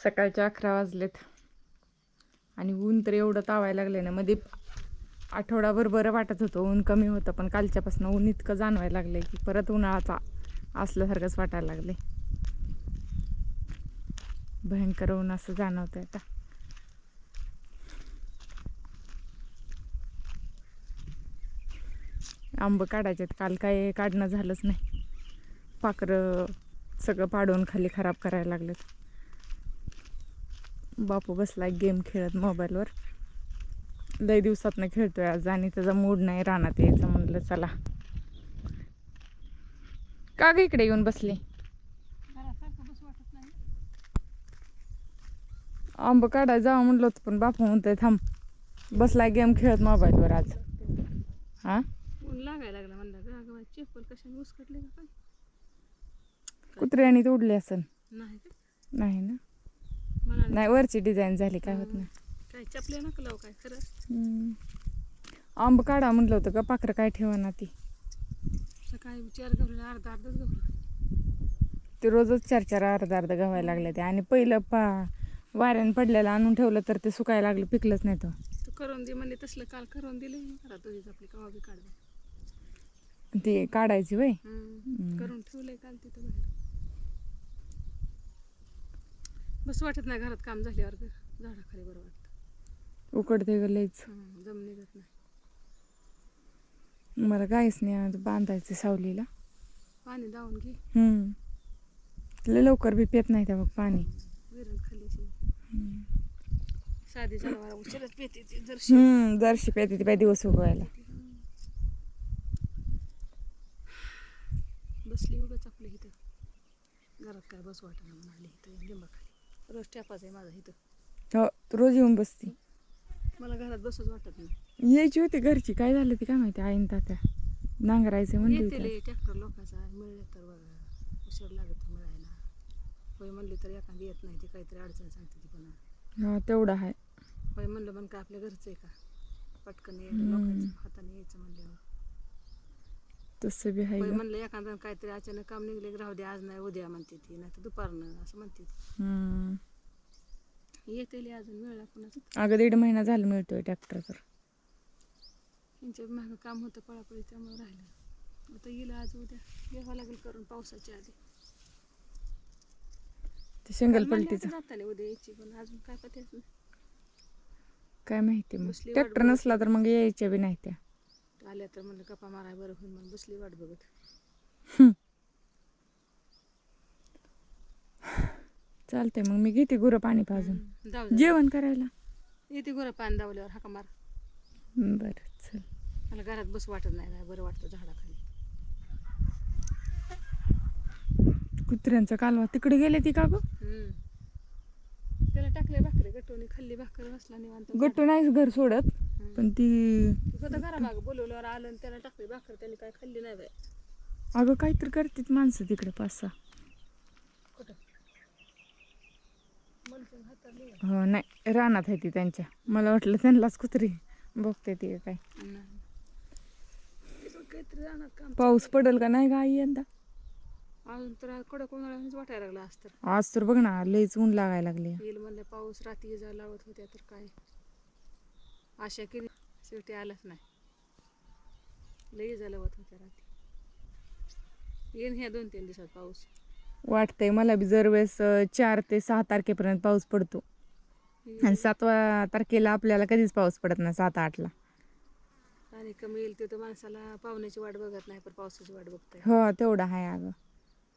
सकाळच्या अकरा वाजलेत. आणि ऊन तर एवढं तावायला लागलं ना मध्ये आठवडाभर बरं वाटत होतं ऊन कमी होतं पण कालच्यापासून ऊन इतकं जाणवायला लागलं की परत उन्हाळाचा असल्यासारखंच वाटायला लागले भयंकर ऊन असं जाणवतंय आता. आंबं काढायचे काल काय काढणं झालंच नाही. पाखरं सगळं पाडून खाली खराब करायला लागलेत. बापू बसलाय गेम खेळत मोबाईलवर. लई दिवसातनं खेळतोय आज आणि त्याचा मूड नाही रानात यायचं म्हणलं चला. का ग इकडे येऊन बसली? आंब काढायला जावं म्हणलं होतं पण बापू म्हणतोय थांब. बसलाय गेम खेळत मोबाईलवर आज. हा लागायला लागला म्हणलं चप्पल कशाने उसकटले कुत्र्याने तोडली असेल नाही ना? नाही वरची डिझाईन झाली काय होत नाही. काय चपले नका लावू काय खरं? हम्म. आंब काढा म्हणलं होतं का पाखरं काय ठेवा ना ती सकाळी चार गवले अर्धा अर्धाच गवलं ते रोजच चार चार अर्धा अर्धा गव्हायला लागले ते. आणि पहिलं पा वाऱ्यानं पडलेलं आणून ठेवलं तर ते सुकायला लागलं पिकलंच नाही तर. तू करून दे म्हणले तसलं काल करून दिले. करा तुझीच आपली कवा बी काढ. ती काढायची वय? करून ठेवलंय काल तिथं बाहेर. बस वाटत नाही घरात काम झाल्यावर झाडाखाली बरं वाटतं. उकडते ग लईच. हम्म, दम निघत नाही. मला काहीच नाही आज बांधायचं सावलीला. पाणी दावून घे. हम्म लवकर बी पेत नाही त्या बघ पाणी. विरण खाली. साधी जनावर उशिराच पेते ती जरशी जरशी पेते ती दिवस उगवायला. बसली उगाच आपल्या इथं. घरात काय बस वाटत म्हणून आली इथं लिंबाखाली. रोज टॅपाच आहे माझा इथं. हो तू रोज येऊन बसती. मला घरात बसच वाटत नाही. यायची होती घरची. काय झालं ते काय माहिती? आईन तात्या. नांगरायचं म्हणली येते होती लय ट्रॅक्टर लोकांचा. मिळले तर बघा उशीर लागत मिळायला. होय म्हणली तर एखादी येत नाही ती काहीतरी अडचण सांगते ती पण. हा तेवढं आहे. होय म्हणलं पण काय आपल्या घरचं आहे का? पटकन. लोकांच्या हाताने यायचं म्हणल्यावर. तसं बी आहे. म्हणलं एखादं काहीतरी अचानक काम निघले राहू दे आज नाही उद्या म्हणते ती नाही तर दुपारनं असं म्हणते. हम्म. येते अजून मिळाला कुणाच अगं दीड महिना झाला मिळतोय ट्रॅक्टर तर. त्यांच्या मागं काम होतं पळापळी त्यामुळे राहिलं. आता येईल आज उद्या. घ्यावं लागेल करून पावसाच्या आधी. ते पलटीचं. होते जाताना उद्या यायची पण अजून काय पत्याच नाही काय माहिती मग. बसली वाट ट्रॅक्टर. नसला तर मग यायच्या बी नाही त्या. आल्या तर म्हणलं गप्पा माराय बरं होईल म्हणून बसली वाट बघत. चालतंय मग मी घेते गुरं पाणी पाजून जाऊ दे. जेवण करायला? येते गोरं पान दावल्यावर हाका मार. बरं चल. मला घरात बस वाटत नाही बाय, बरं वाटतं झाडाखाली. कुत्र्यांचा कालवा तिकडे गेले ती का ग? हम्म. त्याला टाकले भाकरी गटवणी खाल्ली भाकरी बसला निवांत. गट्टू नाहीच घर सोडत. पण ती होतं घरामागं बोलवल्यावर आलं आणि त्याला टाकली भाकर त्याने काय खाल्ली नाही बाय अगं काहीतरी करतात माणसं तिकडे पाच सहा कुठं हो नाही रानात आहे ती त्यांच्या. मला वाटलं त्यांनाच कुत्री बघते ती काय. काहीतरी जाणार काम पाऊस पडेल का नाही का आई यंदा? अजून तर कडक उन्हाळ्यानेच वाटायला लागला आज तर. आज तर बघ ना लईच ऊन लागायला लागले. येईल म्हणलं पाऊस रात्री जा लावत होत्या तर काय. आशा केली शेवटी आलाच नाही. लई लावत होत्या रात्री. येईन ह्या दोन तीन दिवसात पाऊस. वाटतंय मला बी जर वेळेस अं, चार ते सहा तारखेपर्यंत पाऊस पडतो. आणि सातवा तारखेला आपल्याला कधीच पाऊस पडत नाही सात आठला. आणि कमी येईल ते तर माणसाला पाहुण्याची वाट बघत नाही पण पावसाची वाट बघताय. हो तेवढा आहे अगं.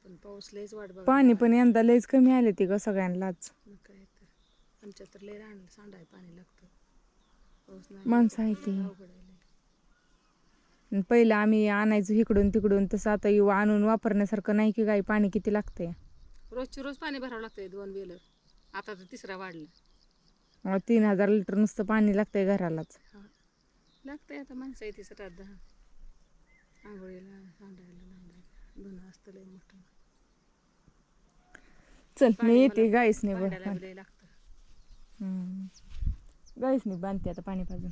पण पाऊस लईच वाट बघत पाणी पण यंदा लईच कमी आले ती ग सगळ्यांनाच. काय तर. आमच्या तर लई रान सांडाय पाणी लागतं. माणसं आहे ती. पहिलं आम्ही आणायचो इकडून तिकडून तसं आता येऊ आणून वापरण्यासारखं नाही की गाई पाणी किती लागतंय. रोजची रोज पाणी भरावं लागतंय दोन बेलर आता तर तिसरा वाढला. तीन हजार लिटर नुसतं पाणी लागतंय घरालाच. लागतंय आता माणसं येते सटात दहा. आंघोळीला सांडायला नांदायला धुणं असतं लई मोठं. चल मी येते गाईस नाही भांड्याला बी लई लागतं. गाईच मी बांधते आता पाणी पाजून.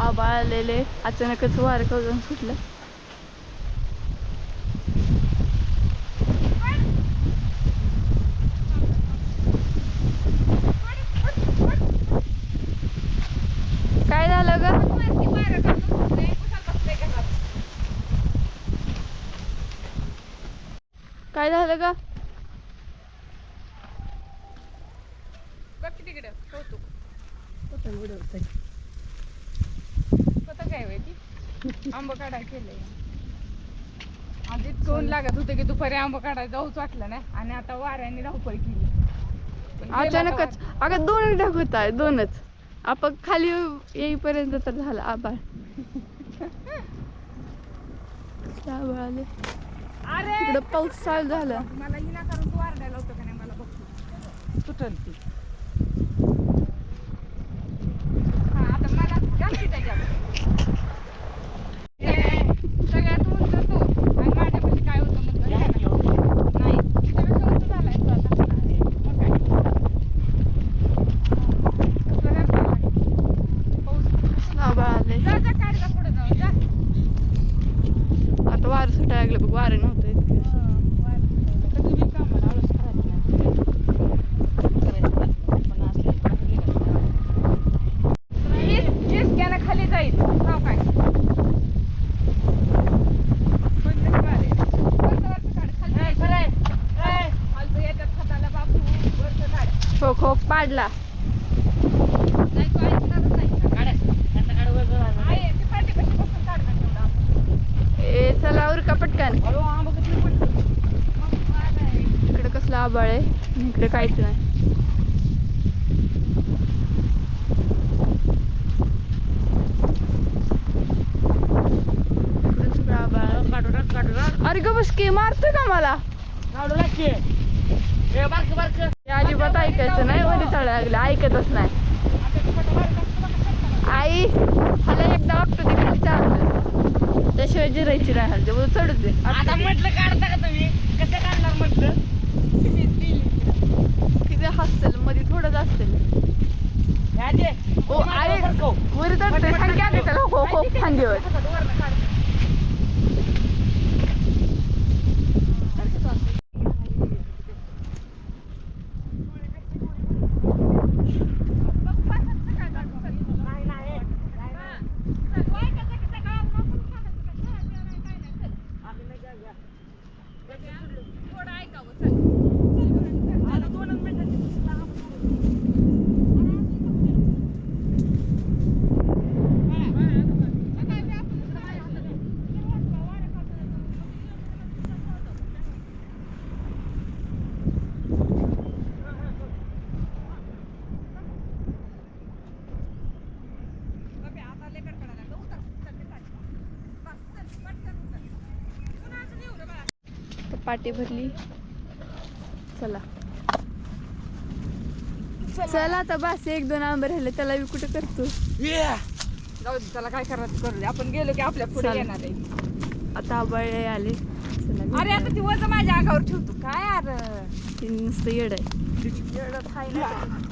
आबाळ आलेले अचानकच वार करून सुटलं काय झालं का बघ की तिकडे कौतुक पतंग उडवतंय स्वतः काय होय ती आंब काढाय केलंय आज इतकं ऊन लागत होतं की दुपारी आंब काढायला जाऊच वाटलं नाही. आणि आता वाऱ्याने धावपळ केली. अचानकच. अगं दोन ढग होत आहे दोनच. आपण खाली येईपर्यंत तर झालं आबाळ आबाळ आले. इकडं पाऊस चालू झाला. मला हिना करून तू वारडायला होतं का नाही? मला बघ तुटल ती हा आता मला घालते त्याच्यात हे, सगळ्यात उंच तू आणि माझ्यापाशी काय होतं म्हणलं नाही त्याच्यापेक्षा उंच झालाय तू आता मग काय कसलं घालते? पाऊस आबाळ आले जा जा काढ जा पुढे जाऊ जा आता वारं सुटायला लागलं बघ वारं नव्हतं इतकं. कधी बी कामाला आळस करायचं नाही. करायचं वाटलं, पण असं बाहेर निघायचं नाही. हीच हीच कॅन खाली जाईल हो काय बंद मारे. वरचं वरचं काढ, खाली. खालचं याच्यात खताला बापू, वरचं काढ. खो खो पाडला नाही, तो ऐकणारच नाही. गाड्या, आता गाड्या वर वर वर. आहे, ती पाठीपाशी बसून काढ ना तेवढं. ए चला उरका पटकन पडलं. इकडे कसलं आबाळ आहे इकडे काहीच नाही. अरे ग मारतोय का मला काढू लाग की. ए, बारकं, बारकं. अजिबात ऐकायचं नाही वरी चढायला लागलं. ऐकतच नाही. आई हाला एकदा वागतो तिकडे चालतं. त्याशिवाय जिरायची नाही हलते बोल चढू दे. आता म्हटलं काढता का तुम्ही? कसं काढणार म्हटलं? किती हसतील मध्ये थोडंच असतील. ओ सरकव. वरी चढते सांगा की त्याला हो हो खांदीवर पाटी भरली. चला. चला. आता बस एक दोन आंबे राहिले त्याला मी कुठं करतो? जाऊ दे, त्याला काय करायचं करू दे. आपण गेलो की आपल्या पुढे चालेल. येणार आहे. आता आबाळे आले. चला अरे आता ती वज माझ्या अंगावर ठेवतो. काय अरे ते नुसतं येड आहे. एवढं खाय नाही.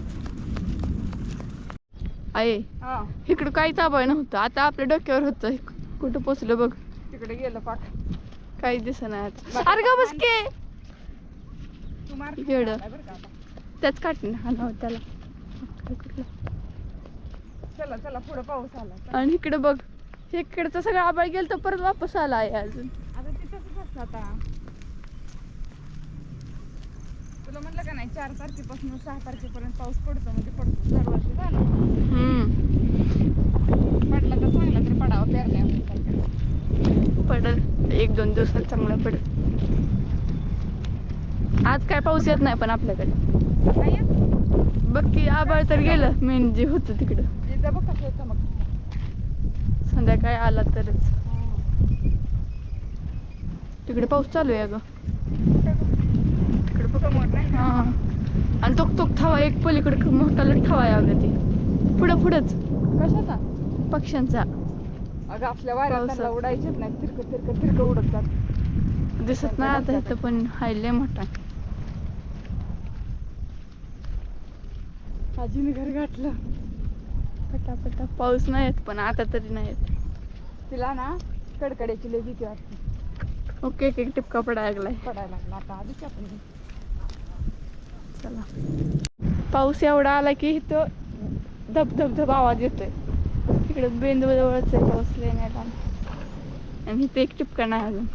आहे हा. इकडं काहीच आबाळ नव्हतं. आता आपल्या डोक्यावर होतं. कुठं पोचलं बघ. तिकडे गेलं पाक काही आता अरे ग तू येडं. बरं का आता. त्याच काटून हा त्याला. चला चला पुढे पाऊस आला. आणि इकडे बघ इकडचं सगळं आबाळ गेलं तर परत वापस आला आहे अजून. आता असतं आता. तुला म्हणलं का नाही चार तारखेपासून सहा तारखेपर्यंत पाऊस पडतो म्हणजे पडतो. दरवर्षी झालं हम्म पडला तर चांगला तरी पडावा पेरण्या पडल एक दोन दिवसात चांगला पडल. आज काय पाऊस येत नाही पण आपल्याकडे? बघ की आबाळ तर गेलं मेन जे होतं तिकडं. संध्याकाळी आला तरच. तिकडे पाऊस चालू आहे ग? तिकडे बघ. समोर नाही का? हा. आणि तो तो थवा एक पलीकडे मोठा थवा आहे अगं ते. पुढं पुढंच. कशाचा? पक्ष्यांचा. अगं आपल्या. त्यांना उडायचेच नाही तिरकं तिरकं तिरकं उडत जात. दिसत नाही आता इथं पण हायले मोठा. आजीने घर गाठलं. पटापटा पाऊस नाही येत पण आता तरी नाही येत. तिला ना कडकड्याची लय भीती वाटते. ओके एक एक टिपका पडायला लागलाय. पडायला लागला आता आधीच आपण चला. पाऊस एवढा आला की इथं धब धब धब आवाज येतोय. इकडे बेंदू जवळच आहे पाऊस लेण्याला आणि इथे एक टिपका नाही अजून.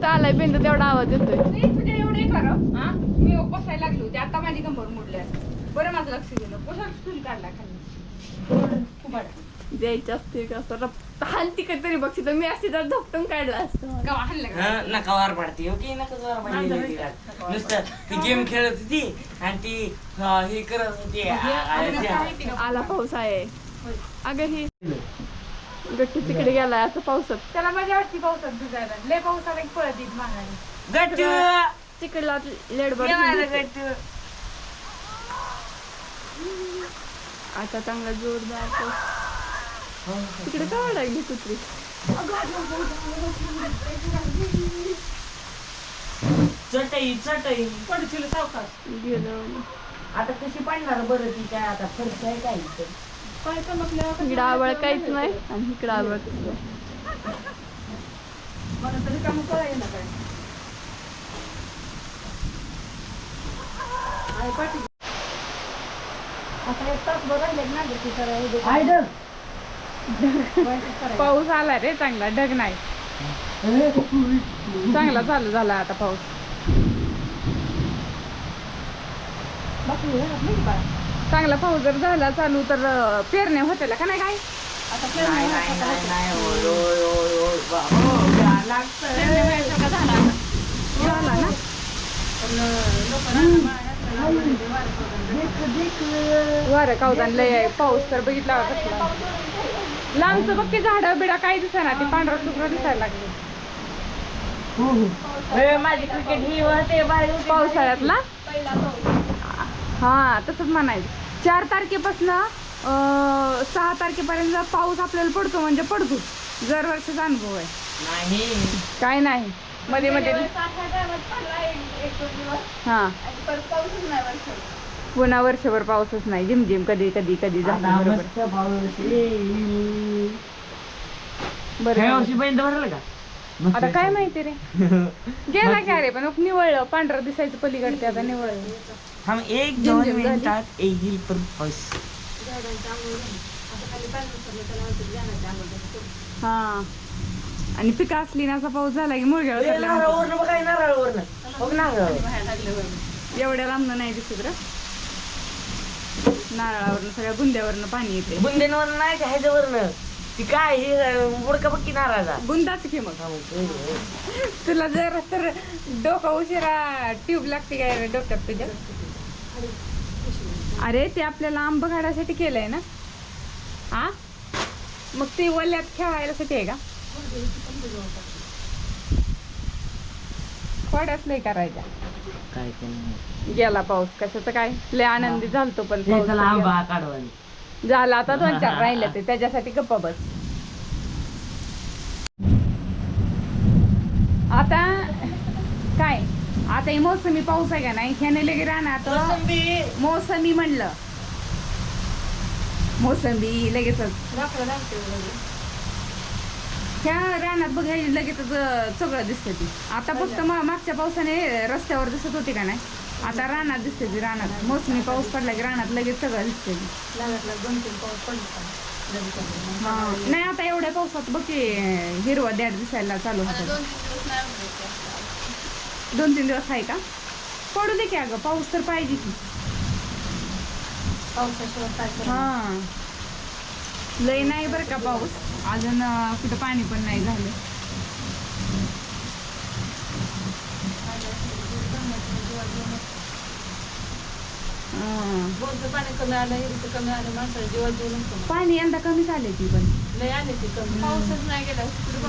इथं आलाय बेंद तेवढा आवाज येतोय. तुझ्या एवढे खरं हा? मी बसायला लागली होती. आता माझी कंबर मोडली आहे. बरं माझं लक्ष गेलं. कशाला स्टूल काढला खाली. द्यायची असते का? असं रप- हाल तिकड तरी बघ तर मी असते तर धपटून काढला असतं. गावा हाणलं का? हा, नका वार पडते ओके नका वार पडली नुसतं ती गेम खेळत होती आणि ती हा, हे करत होती. आ- आ- त्या- आला पाऊस आहे. अगं ही गट्टू तिकडे गेलाय असं पावसात. त्याला मजा वाटते पावसात भिजायला. लय पाऊस आला की पळत येत मागायला गट्टू! तिकडला लेडबर जेवायला गट्टू. आता चांगला जोरदार पाऊस. तिकडे काय लागली कुत्री? चटई चटई. पडशील सावकाश गेलं. आता कशी पडणार बरं तिच्या आता फरक आहे काय इथं? इकडं आबळ काहीच नाही आणि इकडं डग. पाऊस आला रे चांगला ढग नाही. चांगला चालू झाला आता पाऊस. चांगला पाऊस जर झाला चालू तर पेरण्या होत्याला का नाही काय? आता नाही नाही नाही नाही होय, होय, होय, होय. बा- हो, द्या लागतंय. पेरण्या व्हायसारखा झाला आता. झाला ना? पण लोकांना माळ्यात वारं कावदान लय आहे. पाऊस तर बघितला कसला? लांबचं बघ की झाडं बिडा काही दिसेना ते पांढरा शुभ्र दिसायला लागले. ए, माझी क्रिकेट ही होते बाहेर होती. पावसाळ्यातला? हा तसंच म्हणायचं. चार तारखेपासून सहा तारखेपर्यंत पाऊस आपल्याला पडतो म्हणजे पडतो. दर वर्षाचा अनुभव आहे. नाही. काय नाही. मध्ये मध्ये हा. पुन्हा वर्षभर पाऊसच नाही. झिमझिम कधी कधी कधी झाला बरोबर. बरं वर्षी बंद भरलं का. आता काय माहिती रे? गेला की अरे पण निवळलं. पांढरं दिसायचं पलीकडते आता निवळलं. एक दोन झाली. मिनिटात येईल हा. आणि पिकं असली ना असा पाऊस झाला की मुळग्या ए, नारळावरनं बघ काय नारळावरनं. बघ नारळ. एवढ्या लांबनं नाही दिसत र. नारळावरनं सगळ्या बुंद्यावरनं पाणी येते बुंदेनवर नाही का ह्याच्यावरनं. ती काय हे बुडका बघ की नारळाचा बुंदाच की मग. तुला जर तर डोकं उशिरा ट्यूब लागते काय डोक्यात तुझ्या? अरे ते आपल्याला आंब काढायसाठी केलंय ना? हा? मग ते वल्यात खेळायलासाठी आहे का? खोड्याच लय करायच्या. काय नाही. गेला पाऊस. कशाचं काय? लय आनंदी झालतो पण पाऊस आंबा काढवानी गेला. झाला आता दोन चार राहिले ते त्याच्यासाठी गप्पा बस. आता काय? आता हे मोसमी पाऊस आहे का नाही? ह्याने लगे राहणार मोसमी म्हणलं. मोसंबी वगैरे. ह्या रानात बघ अं, सगळं दिसतं ती. आता फक्त मागच्या पावसाने रस्त्यावर दिसत होती का नाही? आता रानात दिसते ती रानात. मोसमी पाऊस पडला की रानात लगेच सगळं दिसते दोन तीन पाऊस पडले. नाही आता एवढ्या पावसात बघ की हिरवा दॅड दिसायला चालू होता दोन तीन दिवस आहे का? पडू दे की अगं पाऊस तर पाहिजे की? हा. लय नाही बरं का पाऊस. अजून कुठं पाणी पण नाही झालं. हा. बोरचं पाणी कमी आलं हिरीचं कमी आलं माणसाला जीवात जीव नसतो मग. पाणी यंदा कमी झाले ती पण. लय आले ते कमी. पाऊसच नाही गेला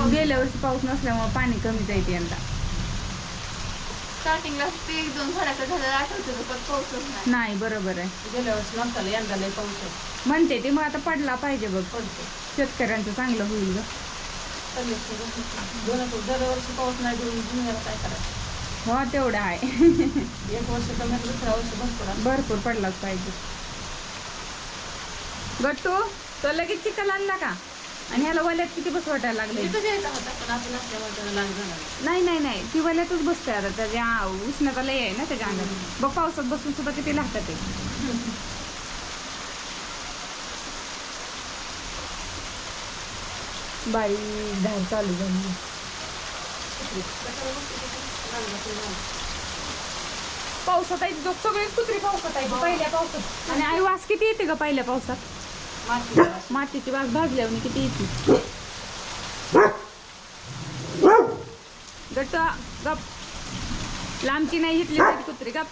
गेल्या वर्षी पाऊस नसल्यामुळे पाणी कमीच आहे ते यंदा. स्टार्टिंगला ते एक दोन फडाकं झालं आठवतं पण पाऊसच नाही. नाही बरोबर आहे. गेल्या वर्षी नव्हता लय, यंदा लय पाऊस आहे. म्हणते ते मग आता पडला पाहिजे बघ. पडतो शेतकऱ्यांचं चांगलं होईल ग. चालेल, दोन दरवर्षी पाऊस नाही देऊन दुनियाला काय करायचं? हो तेवढं आहे. एक वर्ष कमी आणि दुसऱ्या वर्ष भरपूर. भरपूर पडलाच पाहिजे. गट्टू तो? लगेच चिकन आणला का? आणि ह्याला वल्यात किती बस वाटायला लागले? तिथं घ्यायचा होता पण आपण असल्यामुळे त्याला लाग जाणार नाही नाही नाही. ती वल्यातच बसते आता. त्याच्या उष्णता लय आहे ना त्याच्या अंगात. बघ पावसात बसून सुद्धा किती लागतात ते बारीक धार चालू झाली. पावसात आहे लोक सगळेच कुत्री पावसात आहे पहिल्या पावसात. आणि आई वास किती येते का पहिल्या पावसात? मातीची वास भाजल्यावर किती येते? गट गप. लांबची नाही घेतली तरी कुत्री गप.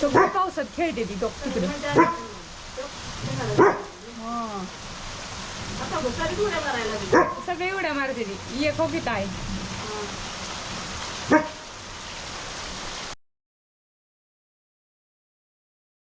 सगळी पावसात खेळते ती गप तिकडे. सगळे उड्या मारते ती. एक हो आहे.